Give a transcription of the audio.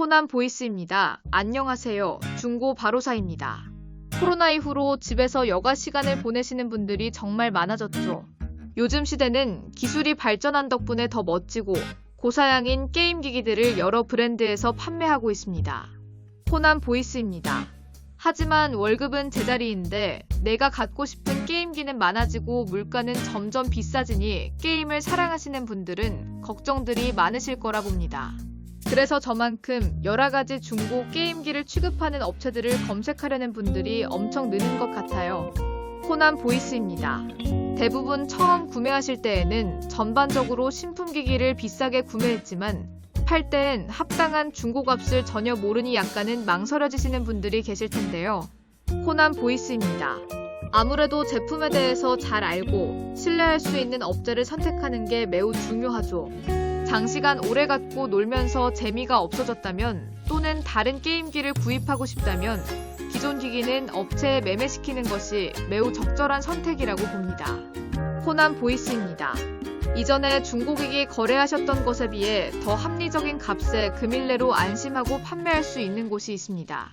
호남 보이스입니다. 안녕하세요. 중고 바로사입니다. 코로나 이후로 집에서 여가 시간을 보내시는 분들이 정말 많아졌죠. 요즘 시대는 기술이 발전한 덕분에 더 멋지고 고사양인 게임 기기들을 여러 브랜드에서 판매하고 있습니다. 호남 보이스입니다. 하지만 월급은 제자리인데 내가 갖고 싶은 게임기는 많아지고 물가는 점점 비싸지니 게임을 사랑하시는 분들은 걱정들이 많으실 거라 봅니다. 그래서 저만큼 여러 가지 중고 게임기를 취급하는 업체들을 검색하려는 분들이 엄청 느는 것 같아요. 호남 보이스입니다. 대부분 처음 구매하실 때에는 전반적으로 신품기기를 비싸게 구매했지만 팔땐 합당한 중고값을 전혀 모르니 약간은 망설여지시는 분들이 계실 텐데요. 호남 보이스입니다. 아무래도 제품에 대해서 잘 알고 신뢰할 수 있는 업체를 선택하는 게 매우 중요하죠. 장시간 오래 갖고 놀면서 재미가 없어졌다면 또는 다른 게임기를 구입하고 싶다면 기존 기기는 업체에 매매시키는 것이 매우 적절한 선택이라고 봅니다. 호남 보이스입니다. 이전에 중고기기 거래하셨던 것에 비해 더 합리적인 값에 금일내로 안심하고 판매할 수 있는 곳이 있습니다.